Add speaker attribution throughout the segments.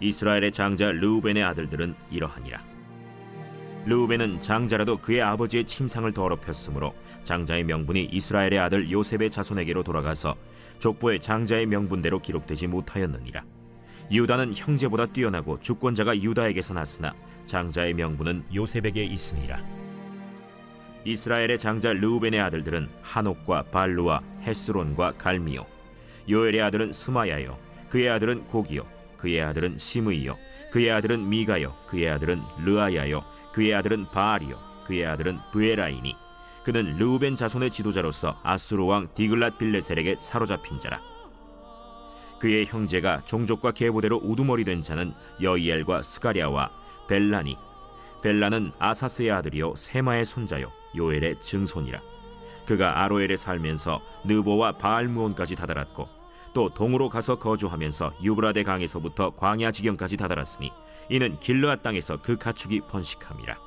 Speaker 1: 이스라엘의 장자 르우벤의 아들들은 이러하니라. 르우벤은 장자라도 그의 아버지의 침상을 더럽혔으므로 장자의 명분이 이스라엘의 아들 요셉의 자손에게로 돌아가서 족보의 장자의 명분대로 기록되지 못하였느니라. 유다는 형제보다 뛰어나고 주권자가 유다에게서 났으나 장자의 명분은 요셉에게 있으니라. 이스라엘의 장자 르우벤의 아들들은 한옥과 발루와 헤스론과 갈미요 요엘의 아들은 스마야요 그의 아들은 고기요 그의 아들은 시므이요. 그의 아들은 미가요. 그의 아들은 르아야요. 그의 아들은 바알이요. 그의 아들은 브에라이니. 그는 르우벤 자손의 지도자로서 아수르 왕 디글랏 빌레셀에게 사로잡힌 자라. 그의 형제가 종족과 계보대로 우두머리 된 자는 여이엘과 스가랴와 벨라니. 벨라는 아사스의 아들이요 세마의 손자요 요엘의 증손이라. 그가 아로엘에 살면서 느보와 바알무온까지 다다랐고 또 동으로 가서 거주하면서 유브라데 강에서부터 광야 지경까지 다다랐으니 이는 길르앗 땅에서 그 가축이 번식함이라.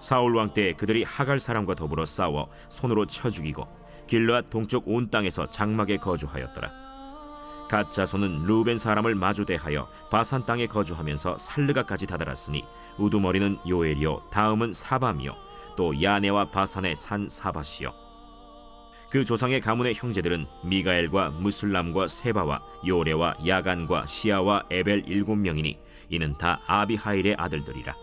Speaker 1: 사울 왕 때 그들이 하갈 사람과 더불어 싸워 손으로 쳐 죽이고 길르앗 동쪽 온 땅에서 장막에 거주하였더라. 갓 자손은 루벤 사람을 마주대하여 바산 땅에 거주하면서 살르가까지 다다랐으니 우두머리는 요엘이요 다음은 사밤이요 또 야네와 바산의 산 사바시요 그 조상의 가문의 형제들은 미가엘과 무슬람과 세바와 요레와 야간과 시아와 에벨 일곱 명이니 이는 다 아비하일의 아들들이라.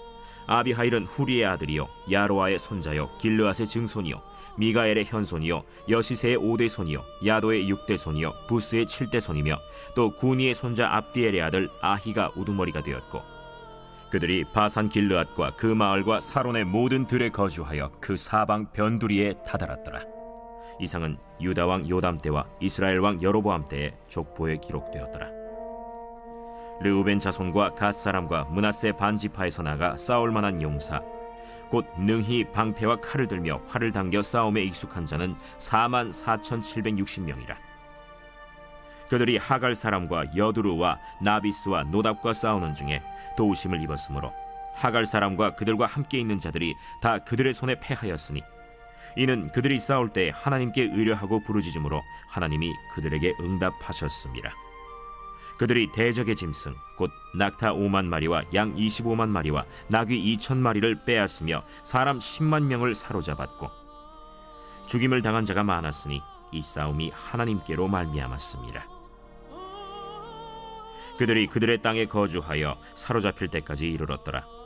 Speaker 1: 아비하일은 후리의 아들이요 야로아의 손자요 길르앗의 증손이요 미가엘의 현손이요 여시세의 오대손이요 야도의 육대손이요 부스의 칠대손이며 또 구니의 손자 압디엘의 아들 아히가 우두머리가 되었고 그들이 바산 길르앗과 그 마을과 사론의 모든 들에 거주하여 그 사방 변두리에 다다랐더라 이상은 유다 왕 요담 때와 이스라엘 왕 여로보암 때의 족보에 기록되었더라 르우벤 자손과 갓 사람과 문하세 반 지파에서 나가 싸울 만한 용사 곧 능히 방패와 칼을 들며 활을 당겨 싸움에 익숙한 자는 4만 4,760명이라. 그들이 하갈 사람과 여두루와 나비스와 노답과 싸우는 중에 도우심을 입었으므로 하갈 사람과 그들과 함께 있는 자들이 다 그들의 손에 패하였으니 이는 그들이 싸울 때 하나님께 의뢰하고 부르짖음으로 하나님이 그들에게 응답하셨습니다. 그들이 대적의 짐승 곧 낙타 5만 마리와 양 25만 마리와 나귀 2천 마리를 빼앗으며 사람 10만 명을 사로잡았고 죽임을 당한 자가 많았으니 이 싸움이 하나님께로 말미암았습니다. 그들이 그들의 땅에 거주하여 사로잡힐 때까지 이르렀더라.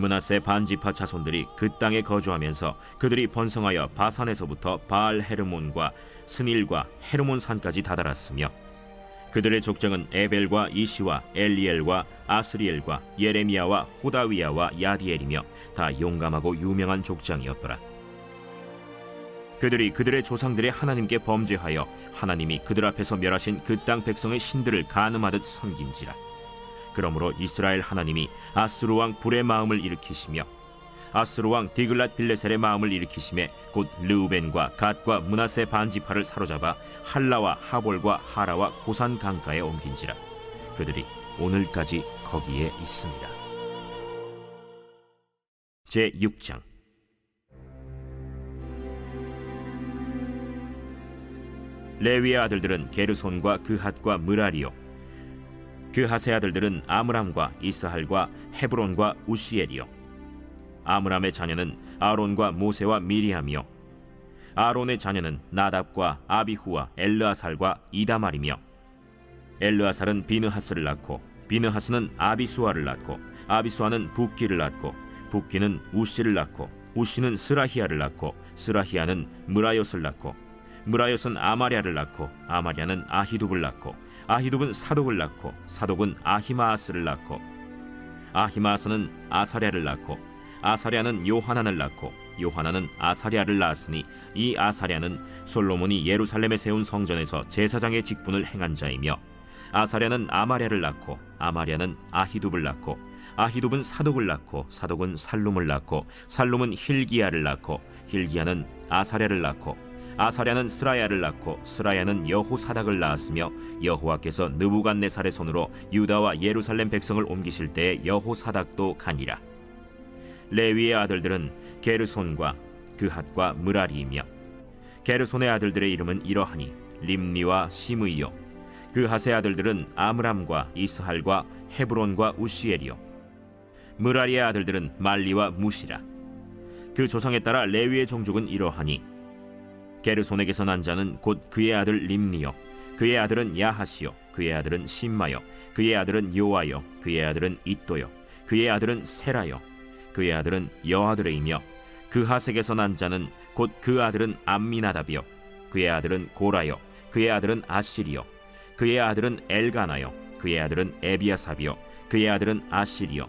Speaker 1: 문하세 반지파 자손들이 그 땅에 거주하면서 그들이 번성하여 바산에서부터 바알 헤르몬과 스닐과 헤르몬 산까지 다다랐으며 그들의 족장은 에벨과 이시와 엘리엘과 아스리엘과 예레미야와 호다위야와 야디엘이며 다 용감하고 유명한 족장이었더라. 그들이 그들의 조상들의 하나님께 범죄하여 하나님이 그들 앞에서 멸하신 그 땅 백성의 신들을 가늠하듯 섬긴지라. 그러므로 이스라엘 하나님이 아스루 왕 불의 마음을 일으키시며 아스루 왕 디글랏 빌레셀의 마음을 일으키심에 곧 르우벤과 갓과 문하세 반지파를 사로잡아 할라와 하볼과 하라와 고산 강가에 옮긴지라 그들이 오늘까지 거기에 있습니다. 제 6장 레위의 아들들은 게르손과 그핫과 무라리요 그핫의 아들들은 아므람과 이스할과 헤브론과 우시엘이요. 아므람의 자녀는 아론과 모세와 미리암이요. 아론의 자녀는 나답과 아비후와 엘르아살과 이다말이며 엘르아살은 비느하스를 낳고 비느하스는 아비수아를 낳고 아비수아는 붓기를 낳고 붓기는 우시를 낳고 우시는 스라히아를 낳고 스라히아는 무라요스를 낳고 무라요스는 아마랴를 낳고 아마랴는 아히둡을 낳고 아히둡은 사독을 낳고 사독은 아히마아스를 낳고 아히마아스는 아사랴를 낳고 아사랴는 요하난을 낳고 요하난은 아사랴를 낳았으니 이 아사랴는 솔로몬이 예루살렘에 세운 성전에서 제사장의 직분을 행한 자이며 아사랴는 아마랴를 낳고 아마랴는 아히둡을 낳고 아히둡은 사독을 낳고 사독은 살룸을 낳고 살룸은 힐기야를 낳고 힐기야는 아사랴를 낳고 아사랴는 스라야를 낳고 스라야는 여호사닥을 낳았으며 여호와께서 느부갓네살의 손으로 유다와 예루살렘 백성을 옮기실 때에 여호사닥도 가니라. 레위의 아들들은 게르손과 그핫과 무라리이며 게르손의 아들들의 이름은 이러하니 림니와 시므이요. 그 하세 아들들은 아므람과 이스할과 헤브론과 우시엘이요. 무라리의 아들들은 말리와 무시라. 그 조상에 따라 레위의 종족은 이러하니 게르손에게서 난 자는 곧 그의 아들 림니요 그의 아들은 야하시요 그의 아들은 심마요 그의 아들은 요아요 그의 아들은 이또요 그의 아들은 세라요 그의 아들은 여아들이며 그 하색에서 난 자는 곧 그 아들은 암미나답이요 그의 아들은 고라요 그의 아들은 아시리요 그의 아들은 엘가나요 그의 아들은 에비아삽이요 그의 아들은 아시리요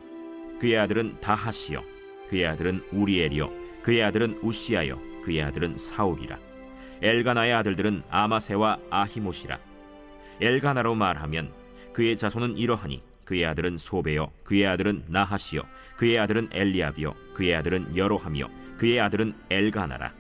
Speaker 1: 그의 아들은 다하시요 그의 아들은 우리엘이요 그의 아들은 우시아요 그의 아들은 사울이라 엘가나의 아들들은 아마세와 아히모시라 엘가나로 말하면 그의 자손은 이러하니 그의 아들은 소베요 그의 아들은 나하시요 그의 아들은 엘리압이요 그의 아들은 여로함이요 그의 아들은 엘가나라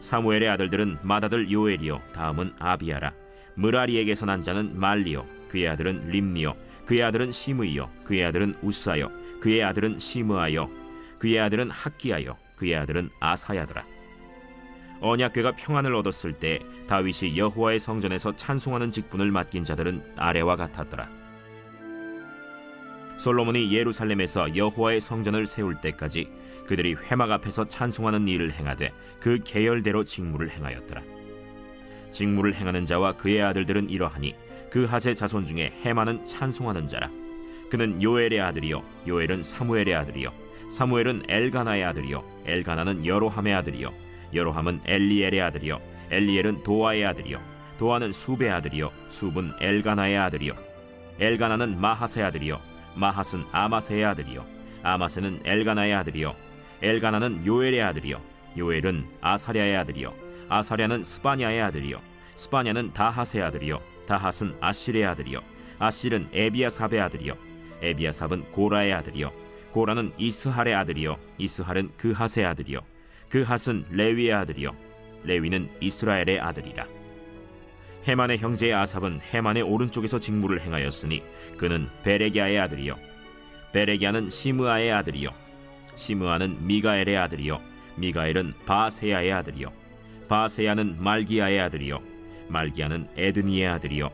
Speaker 1: 사무엘의 아들들은 마다들 요엘이요 다음은 아비아라 무라리에게서 난 자는 말리요 그의 아들은 림니요 그의 아들은 시므이요 그의 아들은 우사요 그의 아들은 시므아요 그의 아들은 학기야요 그의 아들은 아사야더라 언약궤가 평안을 얻었을 때 다윗이 여호와의 성전에서 찬송하는 직분을 맡긴 자들은 아래와 같았더라 솔로몬이 예루살렘에서 여호와의 성전을 세울 때까지 그들이 회막 앞에서 찬송하는 일을 행하되 그 계열대로 직무를 행하였더라. 직무를 행하는 자와 그의 아들들은 이러하니 그 하세 자손 중에 해마는 찬송하는 자라. 그는 요엘의 아들이요 요엘은 사무엘의 아들이요 사무엘은 엘가나의 아들이요 엘가나는 여로함의 아들이요 여로함은 엘리엘의 아들이요. 엘리엘은 도아의 아들이요. 도아는 수베의 아들이요. 숲은 엘가나의 아들이요. 엘가나는 마하세 아들이요. 마하스는 아마세의 아들이요. 아마세는 엘가나의 아들이요. 엘가나는 요엘의 아들이요. 요엘은 아사랴의 아들이요. 아사랴는 스바냐의 아들이요. 스바냐는 다하스의 아들이요. 다하스는 아실의 아들이요. 아실은 에비아삽의 아들이요. 에비아삽은 고라의 아들이요. 고라는 이스할의 아들이요. 이스할은 그하스의 아들이요 그하스는 레위의 아들이요. 레위는 이스라엘의 아들이라. 헤만의 형제 아삽은 헤만의 오른쪽에서 직무를 행하였으니 그는 베레기아의 아들이요. 베레기아는 시므아의 아들이요. 시므아는 미가엘의 아들이요. 미가엘은 바세야의 아들이요. 바세야는 말기야의 아들이요. 말기야는 에드니의 아들이요.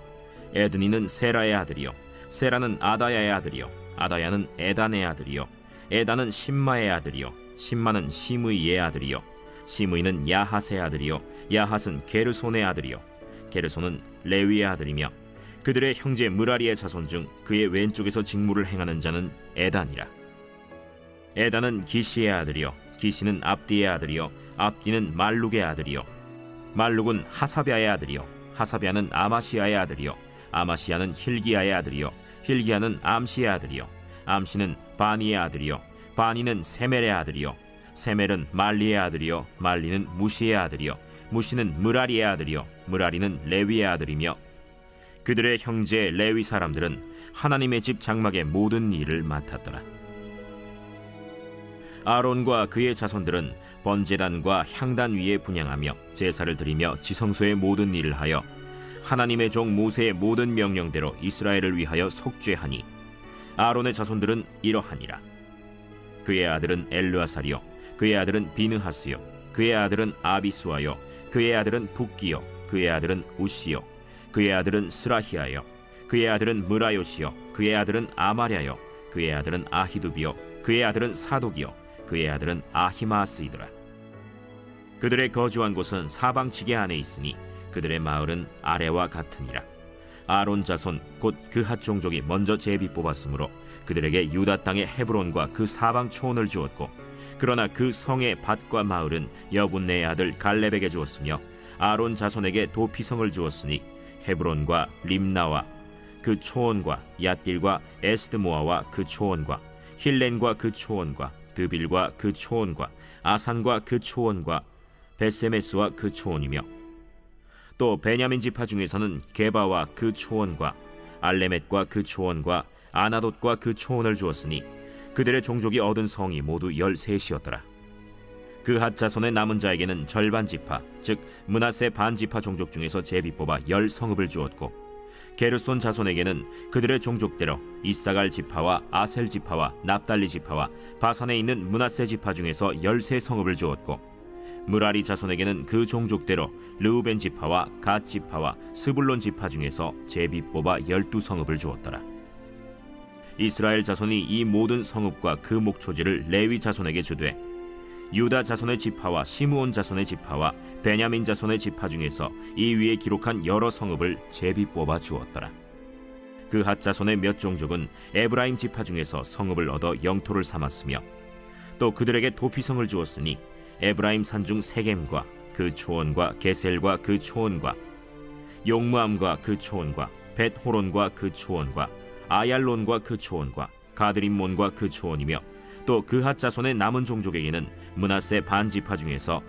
Speaker 1: 에드니는 세라의 아들이요. 세라는 아다야의 아들이요. 아다야는 에단의 아들이요. 에단은 심마의 아들이요 심마는 시므이의 아들이요. 시므이는 야하스의 아들이요. 야하스는 게르손의 아들이요. 게르손은 레위의 아들이며 그들의 형제 무라리의 자손 중 그의 왼쪽에서 직무를 행하는 자는 에단이라. 에단은 기시의 아들이요, 기시는 압디의 아들이요, 압디는 말룩의 아들이요, 말룩은 하사비아의 아들이요, 하사비아는 아마시아의 아들이요, 아마시아는 힐기야의 아들이요, 힐기야는 암시의 아들이요, 암시는 바니의 아들이요, 바니는 세멜의 아들이요, 세멜은 말리의 아들이요, 말리는 무시의 아들이요, 무시는 무라리의 아들이요, 무라리는 레위의 아들이며 그들의 형제 레위 사람들은 하나님의 집 장막의 모든 일을 맡았더라. 아론과 그의 자손들은 번제단과 향단 위에 분양하며 제사를 드리며 지성소의 모든 일을 하여 하나님의 종 모세의 모든 명령대로 이스라엘을 위하여 속죄하니 아론의 자손들은 이러하니라. 그의 아들은 엘르아살이요 그의 아들은 비느하스요 그의 아들은 아비수아요 그의 아들은 북기요 그의 아들은 우시요 그의 아들은 스라히아요 그의 아들은 무라요시요 그의 아들은 아마랴요 그의 아들은 아히두비요 그의 아들은 사독이요 그의 아들은 아히마스이더라 그들의 거주한 곳은 사방 지게 안에 있으니 그들의 마을은 아래와 같으니라 아론 자손 곧 그핫 종족이 먼저 제비 뽑았으므로 그들에게 유다 땅의 헤브론과 그 사방 초원을 주었고 그러나 그 성의 밭과 마을은 여분네의 아들 갈렙에게 주었으며 아론 자손에게 도피성을 주었으니 헤브론과 림나와 그 초원과 얏길과 에스드모아와 그 초원과 힐렌과 그 초원과 드빌과 그 초원과 아산과 그 초원과 베세메스와 그 초원이며 또 베냐민 지파 중에서는 게바와 그 초원과 알레멧과 그 초원과 아나돗과 그 초원을 주었으니 그들의 종족이 얻은 성이 모두 열셋이었더라. 그 핫 자손의 남은 자에게는 절반 지파, 즉 문하세 반 지파 종족 중에서 제비 뽑아 열 성읍을 주었고 게르손 자손에게는 그들의 종족대로 이사갈 지파와 아셀 지파와 납달리 지파와 바산에 있는 문하세 지파 중에서 열세 성읍을 주었고 무라리 자손에게는 그 종족대로 르우벤 지파와 갓 지파와 스불론 지파 중에서 제비 뽑아 열두 성읍을 주었더라. 이스라엘 자손이 이 모든 성읍과 그 목초지를 레위 자손에게 주되 유다 자손의 지파와 시므온 자손의 지파와 베냐민 자손의 지파 중에서 이 위에 기록한 여러 성읍을 제비 뽑아 주었더라. 그핫 자손의 몇 종족은 에브라임 지파 중에서 성읍을 얻어 영토를 삼았으며 또 그들에게 도피성을 주었으니 에브라임 산중 세겜과 그 초원과 게셀과 그 초원과 용무암과 그 초원과 벳호론과 그 초원과 아얄론과 그 초원과 가드림몬과 그 초원이며 또 그핫 자손의 남은 종족에게는 문하세 반 지파 중에서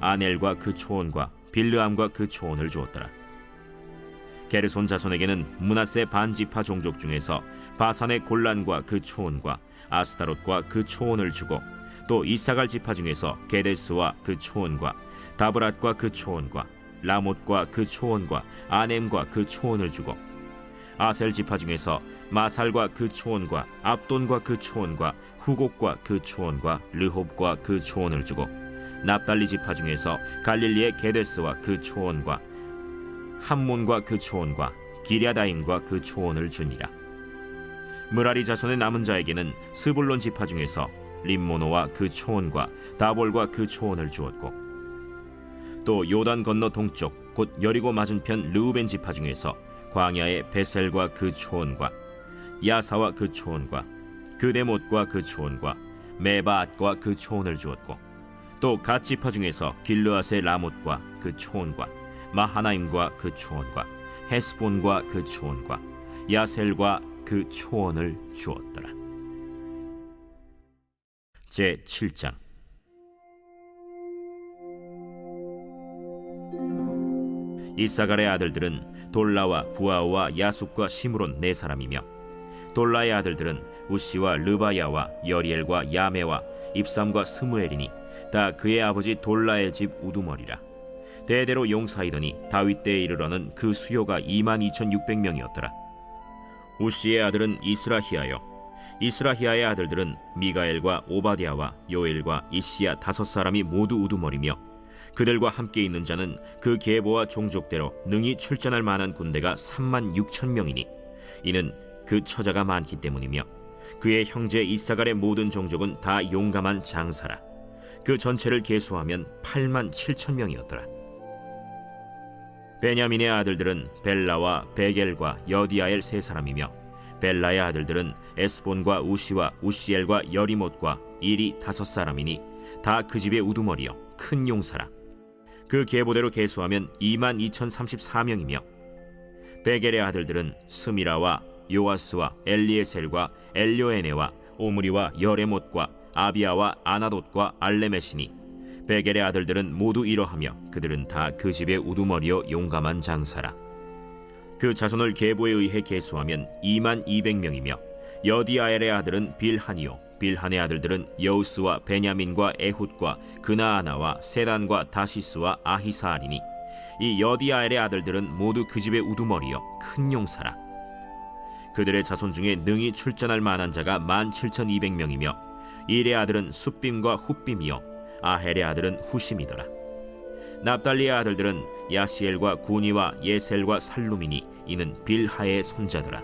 Speaker 1: 아넬과 그 초원과 빌르암과 그 초원을 주었더라. 게르손 자손에게는 문하세 반 지파 종족 중에서 바산의 골란과 그 초원과 아스타롯과 그 초원을 주고 또 이사갈 지파 중에서 게데스와 그 초원과 다브랏과 그 초원과 라못과 그 초원과 아넴과 그 초원을 주고 아셀 지파 중에서 마살과 그 초원과 압돈과 그 초원과 후곡과 그 초원과 르홉과 그 초원을 주고 납달리 지파 중에서 갈릴리의 게데스와 그 초원과 함몬과 그 초원과 기랴다임과 그 초원을 주니라. 무라리 자손의 남은 자에게는 스불론 지파 중에서 림모노와 그 초원과 다볼과 그 초원을 주었고 또 요단 건너 동쪽 곧 여리고 맞은편 르우벤 지파 중에서 광야의 베셀과 그 초원과 야사와 그 초원과 그데못과 그 초원과 메바앗과 그 초원을 주었고 또 갓지파 중에서 길르앗의 라못과 그 초원과 마하나임과 그 초원과 헤스본과 그 초원과 야셀과 그 초원을 주었더라. 제 7장 이사갈의 아들들은 돌라와 부아와 야숙과 시므론 네 사람이며 돌라의 아들들은 우시와 르바야와 여리엘과 야메와 입삼과 스무엘이니 다 그의 아버지 돌라의 집 우두머리라. 대대로 용사이더니 다윗 때에 이르러는 그 수요가 2만 2,600명이었더라. 우시의 아들은 이스라히아요. 이스라히아의 아들들은 미가엘과 오바디아와 요엘과 이시야 다섯 사람이 모두 우두머리며 그들과 함께 있는 자는 그 계보와 종족대로 능히 출전할 만한 군대가 3만 6천 명이니 이는 그 처자가 많기 때문이며 그의 형제 이사갈의 모든 종족은 다 용감한 장사라. 그 전체를 계수하면 8만 7천 명이었더라. 베냐민의 아들들은 벨라와 베겔과 여디아엘 세 사람이며 벨라의 아들들은 에스본과 우시와 우시엘과 여리못과 일이 다섯 사람이니 다 그 집의 우두머리요 큰 용사라. 그 계보대로 계수하면 2만 2,034명이며 베겔의 아들들은 스미라와 요아스와 엘리에셀과 엘료에네와 오므리와 여레못과 아비아와 아나돗과 알레메시니 베겔의 아들들은 모두 이러하며 그들은 다 그 집의 우두머리요 용감한 장사라. 그 자손을 계보에 의해 계수하면 2만 200명이며 여디아엘의 아들은 빌하니요 빌한의 아들들은 여우스와 베냐민과 에훗과 그나아나와 세단과 다시스와 아히사알이니 이 여디아엘의 아들들은 모두 그 집의 우두머리요 큰 용사라 그들의 자손 중에 능히 출전할 만한 자가 만 칠천 이백 명이며 일의 아들은 숫빔과 훗빔이요 아헬의 아들은 후심이더라. 납달리의 아들들은 야시엘과 구니와 예셀과 살루미니 이는 빌하의 손자더라.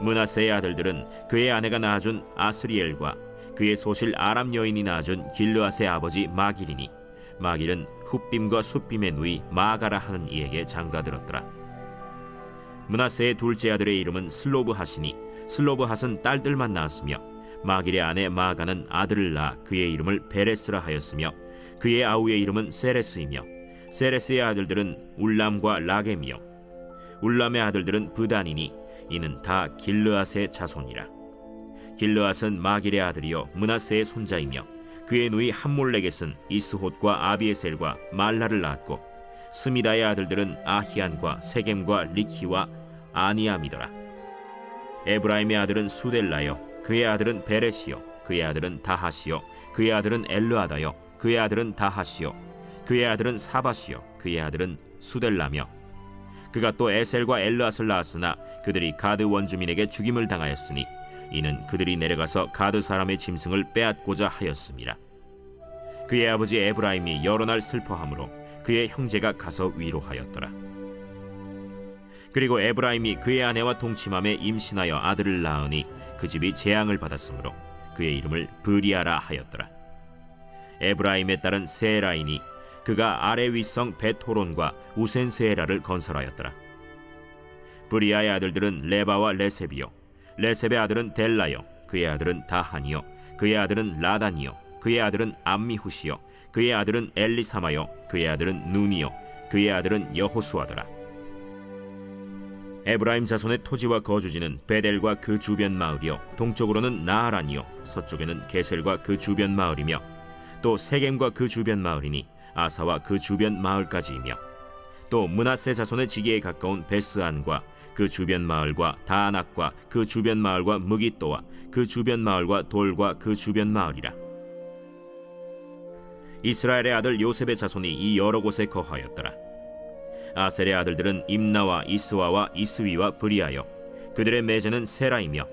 Speaker 1: 문하세의 아들들은 그의 아내가 낳아준 아스리엘과 그의 소실 아람 여인이 낳아준 길르앗의 아버지 마길이니 마길은 훗빔과 숫빔의 누이 마가라 하는 이에게 장가들었더라 문하세의 둘째 아들의 이름은 슬로브 핫이니 슬로브 핫은 딸들만 낳았으며 마길의 아내 마가는 아들을 낳아 그의 이름을 베레스라 하였으며 그의 아우의 이름은 세레스이며 세레스의 아들들은 울람과 라겜이요 울람의 아들들은 브단이니 이는 다 길르앗의 자손이라 길르앗은 마길의 아들이요 문하세의 손자이며 그의 누이 함몰렉겟은 이스홑과 아비에셀과 말라를 낳았고 스미다의 아들들은 아히안과 세겜과 리키와 아니암이더라. 에브라임의 아들은 수델라요. 그의 아들은 베레시요. 그의 아들은 다하시요. 그의 아들은 엘르아다요. 그의 아들은 다하시요. 그의 아들은 사바시요. 그의 아들은 수델라며. 그가 또 에셀과 엘르앗을 낳았으나 그들이 가드 원주민에게 죽임을 당하였으니 이는 그들이 내려가서 가드 사람의 짐승을 빼앗고자 하였습니다. 그의 아버지 에브라임이 여러 날 슬퍼하므로 그의 형제가 가서 위로하였더라. 그리고 에브라임이 그의 아내와 동침함에 임신하여 아들을 낳으니 그 집이 재앙을 받았으므로 그의 이름을 브리아라 하였더라. 에브라임의 딸은 세라이니 그가 아래 윗성 베토론과 우센 세라를 건설하였더라. 브리아의 아들들은 레바와 레셉이요 레셉의 아들은 델라요 그의 아들은 다하니요 그의 아들은 라다니요 그의 아들은 암미후시요 그의 아들은 엘리사마요 그의 아들은 눈이요 그의 아들은 여호수아더라 에브라임 자손의 토지와 거주지는 베델과 그 주변 마을이요. 동쪽으로는 나하란이요. 서쪽에는 게셀과 그 주변 마을이며 또 세겜과 그 주변 마을이니 아사와 그 주변 마을까지이며 또 문하세 자손의 지기에 가까운 베스안과 그 주변 마을과 다낙과 그 주변 마을과 무기또와 그 주변 마을과 돌과 그 주변 마을이라. 이스라엘의 아들 요셉의 자손이 이 여러 곳에 거하였더라 아셀의 아들들은 임나와 이스와와 이스위와 브리아여 그들의 매제는 세라이며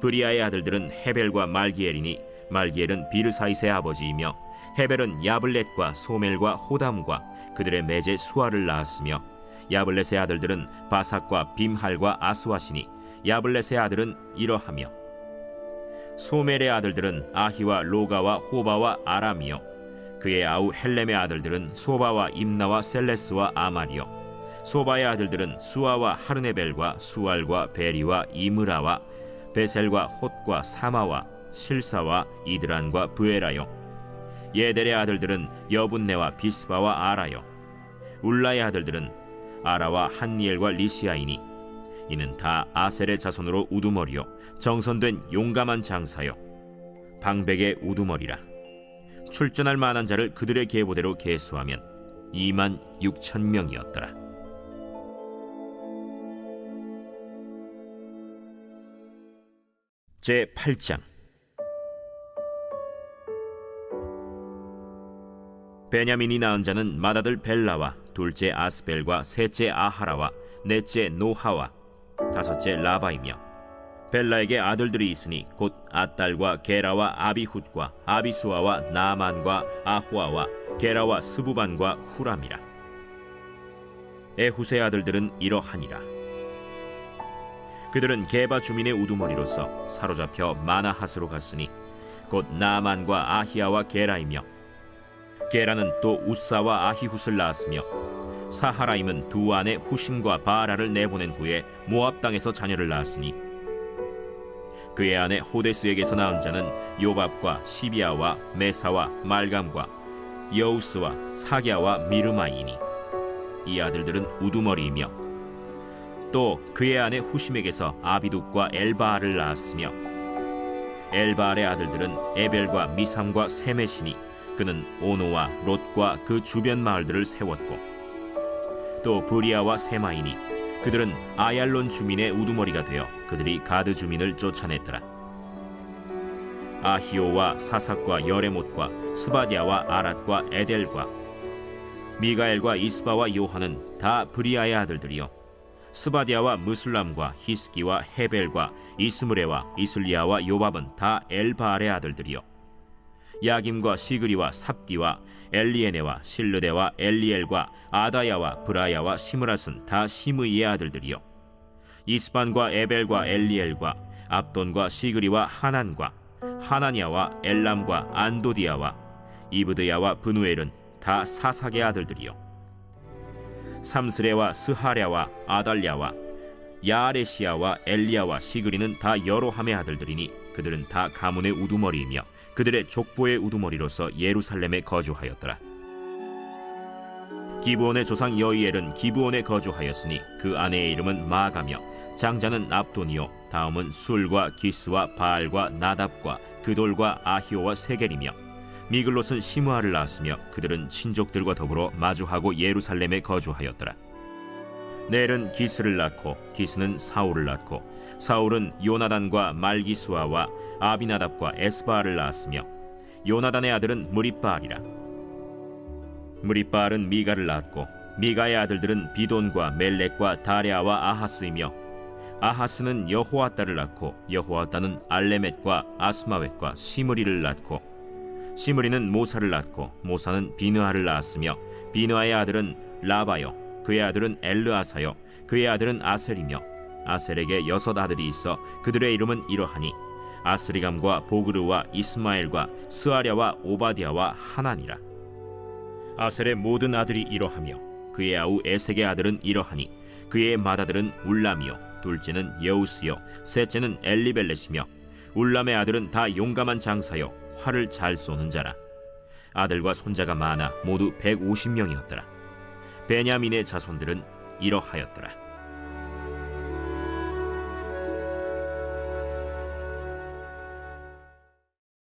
Speaker 1: 브리아의 아들들은 헤벨과 말기엘이니 말기엘은 비르사이스의 아버지이며 헤벨은 야블렛과 소멜과 호담과 그들의 매제 수아를 낳았으며 야블렛의 아들들은 바삭과 빔할과 아스와시니 야블렛의 아들은 이러하며 소멜의 아들들은 아히와 로가와 호바와 아람이요 그의 아우 헬렘의 아들들은 소바와 임나와 셀레스와 아말이요. 소바의 아들들은 수아와 하르네벨과 수알과 베리와 이므라와 베셀과 톳과 사마와 실사와 이드란과 브에라요. 예델의 아들들은 여분네와 비스바와 아라요. 울라의 아들들은 아라와 한니엘과 리시아이니. 이는 다 아셀의 자손으로 우두머리요. 정선된 용감한 장사요. 방백의 우두머리라 출전할 만한 자를 그들의 계보대로 계수하면 2만 6천 명이었더라. 제 8장 베냐민이 낳은 자는 맏아들 벨라와 둘째 아스벨과 셋째 아하라와 넷째 노하와 다섯째 라바이며 벨라에게 아들들이 있으니 곧 아딸과 게라와 아비훗과 아비수아와 나만과 아후아와 게라와 스부반과 후람이라. 에후세 아들들은 이러하니라. 그들은 게바 주민의 우두머리로서 사로잡혀 마나핫으로 갔으니 곧 나만과 아히야와 게라이며 게라는 또 우사와 아히훗을 낳았으며 사하라임은 두 아내 후심과 바라를 내보낸 후에 모압 땅에서 자녀를 낳았으니 그의 아내 호데스에게서 낳은 자는 요밥과 시비아와 메사와 말감과 여우스와 사갸와 미르마이니. 이 아들들은 우두머리이며 또 그의 아내 후심에게서 아비둑과 엘바알을 낳았으며 엘바알의 아들들은 에벨과 미삼과 세메시니 그는 오노와 롯과 그 주변 마을들을 세웠고 또 브리아와 세마이니 그들은 아얄론 주민의 우두머리가 되어 그들이 가드 주민을 쫓아냈더라. 아히오와 사삭과 여레못과 스바디아와 아랏과 에델과 미가엘과 이스바와 요한은 다 브리아의 아들들이요 스바디아와 무슬람과 히스기와 헤벨과 이스므레와 이슬리아와 요밥은 다 엘바알의 아들들이요 야김과 시그리와 삽디와 엘리에네와 실르데와 엘리엘과 아다야와 브라야와 시므라스는 다 시므이의 아들들이요. 이스반과 에벨과 엘리엘과 압돈과 시그리와 하난과 하나니아와 엘람과 안도디아와 이브드야와 브누엘은 다 사삭의 아들들이요. 삼스레와 스하랴와 아달랴와 야아레시아와 엘리야와 시그리는 다 여로함의 아들들이니 그들은 다 가문의 우두머리이며 그들의 족보의 우두머리로서 예루살렘에 거주하였더라. 기브온의 조상 여이엘은 기브온에 거주하였으니 그 아내의 이름은 마가며 장자는 압돈이요 다음은 술과 기스와 바알과 나답과 그돌과 아히오와 세겔이며 미글롯은 시므아를 낳았으며 그들은 친족들과 더불어 마주하고 예루살렘에 거주하였더라. 넬은 기스를 낳고 기스는 사울을 낳고 사울은 요나단과 말기수아와 아비나답과 에스바알을 낳았으며 요나단의 아들은 무리바알이라. 무리바알은 미가를 낳았고 미가의 아들들은 비돈과 멜렉과 다레아와 아하스이며 아하스는 여호와따를 낳고 여호와따는 알레멧과 아스마웻과 시므리를 낳고 시므리는 모사를 낳고 모사는 비느하를 낳았으며 비느하의 아들은 라바요 그의 아들은 엘르아사요 그의 아들은 아셀이며 아셀에게 여섯 아들이 있어 그들의 이름은 이러하니 아스리감과 보그르와 이스마엘과 스아랴와 오바디아와 하나니라. 아셀의 모든 아들이 이러하며 그의 아우 에색의 아들은 이러하니 그의 맏아들은 울람이요 둘째는 여우스요 셋째는 엘리벨렛이며 울람의 아들은 다 용감한 장사요 활을 잘 쏘는 자라. 아들과 손자가 많아 모두 150명이었더라. 베냐민의 자손들은 이러하였더라